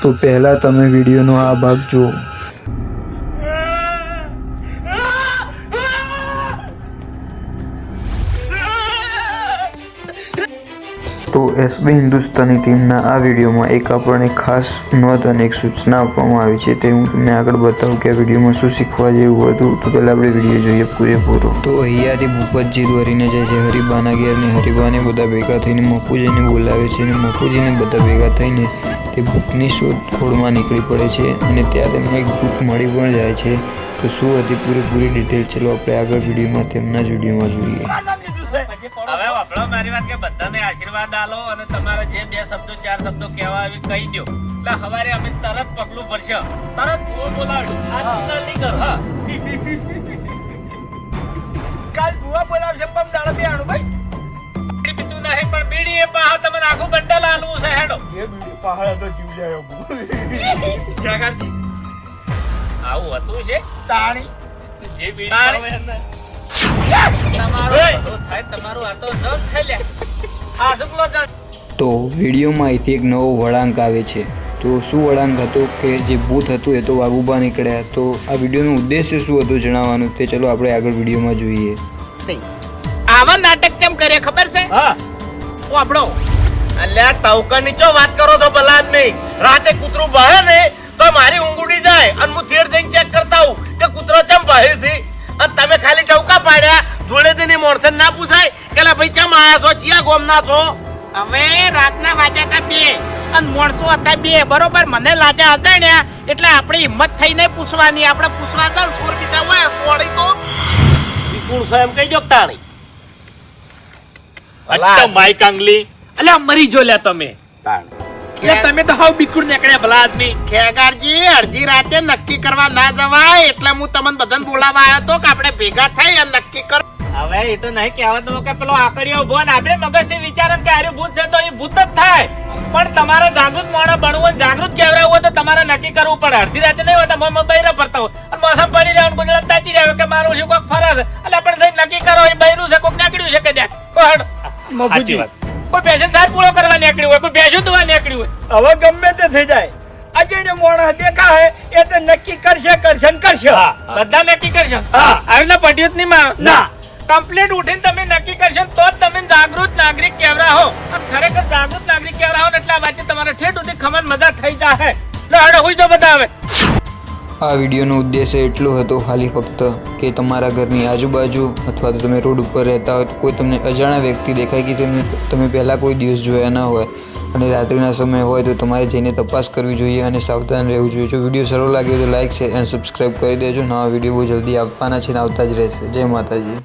તો પહેલાં તમે વિડીયોનો આ ભાગ જુઓ. તો એસબી હિન્દુસ્તાની ટીમના આ વિડીયોમાં એક આપણને ખાસ નોંધ અને એક સૂચના આપવામાં આવી છે તે હું તમને આગળ બતાવું કે આ વિડીયોમાં શું શીખવા જેવું હતું. તો પહેલાં આપણે વીડિયો જોઈએ પૂરેપૂરો. તો અહીંયાથી ભૂપતજી દોરીને જાય છે. હરિબાના ઘેર ને હરિબાને બધા ભેગા થઈને મફુજીને બોલાવે છે અને મફુજીને બધા ભેગા થઈને તે ભૂતની શોધખોળમાં નીકળી પડે છે અને ત્યાં તેમને એક ભૂત મળી પણ જાય છે. તો શું હતી પૂરેપૂરી ડિટેલ, ચલો આપણે આગળ વિડીયોમાં તેમના જ વિડીયોમાં જોઈએ. હવે વાપરો મારી વાત કે બધાને આશીર્વાદ આલો અને તમારે જે બે શબ્દો ચાર શબ્દો કહેવા આવી કહી દો. એટલે હવારે અમે તરત પગલું ભરશે. તરત ભૂવો બોલાવ્યું આ ચિંતા નહીં કરો હા. કાલ બુઆ બોલાવશે પમ દાડા બે આણું ભાઈ બીડી નહીં પણ બીડી એ પાહા તમને આખું બંડલ આલવું છે હેડો. એ બીડી પહાડ તો જીવ જાય ક્યાંકાજી? આવું હતું છે? તાણી. જે બીડી તો વિડીયોમાં અહીંથી એક નવો વળાંક આવે છે. તો શું વળાંક હતો કે જે ભૂત હતું એ તો વાગુબા નીકળ્યા. તો આ વિડીયોનો ઉદ્દેશ્ય શું હતું જણાવવાનું તે ચલો આપણે આગળ વિડીયોમાં જોઈએ. આવા નાટક કેમ કરે ખબર છે? હા. ઓ આપણો અલ્યા ટવકા નીચો વાત કરો તો ભલા આદમી રાતે કૂતરું બહે ને તો મારી ઊંઘ ઉડી જાય. અને હું થેર જઈને ચેક કરતા હું કે કૂતરો ચમ બહે છે? અને તમે ખાલી જોડે ના પૂછાય? કે ભાઈ ચમ આયા છો? ચિયા ગોમના છો? હવે રાતના વાજા હતા બે. અને મોણસો હતા બે. બરોબર? મને લાજા અજાણ્યા એટલે આપણી હિંમત થઈને પૂછવાની. આપણે પૂછવા ચાલ સોર બીજા હોય સોળી તો. વિપુલ એમ કઈ જો તાણી. અલા. માઈક આંગલી. અલ્યા મરી જો લ્યા તમે. એટલે તમે તો હાવ બિકુડ નીકળ્યા ભલા આદમી. ખેગારજી અડધી રાતે નક્કી કરવા ના જવાય એટલે હું તમને બધાને બોલાવા આવ્યો તો કે આપણે ભેગા થઈ અને નક્કી કર હવે એ તો નહીં કહેવાનું કે પેલો આકડીઓ ઊભો ને આપણે મગજથી વિચારે કે આર્યું ભૂત છે તો એ ભૂત જ થાય. પણ તમારે જાગૃત માણસ બનવું હોય, જાગૃત કહેવડાવવું હોય તો તમારે નક્કી કરવું પડે. અડધી રાતે નહીં હોતા મોમાં બૈરા ફરતા હોય. અને મોસમ પડી રહ્યા ગુજરાત તાચી રહ્યો કે મારું શું કોઈક ફરે છે? એટલે આપણે નક્કી કરો એ બૈરું છે કોઈક નીકળ્યું છે કે ત્યાં કોઈ હડ મફુજી. કોઈ પેશન સાર પૂરો કરવા નીકળ્યું હોય કોઈ પેશન ધોવા નીકળ્યું હોય. હવે ગમે તે થઈ જાય. અજયને મોણસ દેખાય એટલે નક્કી કરશે કરશે ને કરશે. બધા નક્કી કરશે? હા. આવી ના પડ્યું જ નહીં મારો. ના. કમ્પ્લીટ ઉઠીને તમે નક્કી કરશો તો જ તમે જાગૃત નાગરિક કહેવરા હો. ખરેખર જાગૃત નાગરિક કહેવરા હો ને એટલે આ વાતની તમારે ઠેઠ સુધી ખમણ મજા થઈ જાય લો હડો હોય તો બધા આવે આ વિડીયોનો ઉદ્દેશ્ય એટલો હતો ખાલી ફક્ત કે તમારા ઘરની આજુબાજુ અથવા તો તમે રોડ ઉપર રહેતા હોય તો કોઈ તમને અજાણ્યા વ્યક્તિ દેખાય કે તમે તમે પહેલાં કોઈ દિવસ જોયા ન હોય. અને રાત્રિના સમય હોય તો તમારે જઈને તપાસ કરવી જોઈએ અને સાવધાન રહેવું જોઈએ. જો વીડિયો સારો લાગ્યો તો લાઇક શેર, અને સબસ્ક્રાઈબ કરી દેજો. નવા વીડિયો બહુ જલ્દી આપવાના છે ને આવતા જ રહેશે. જય માતાજી.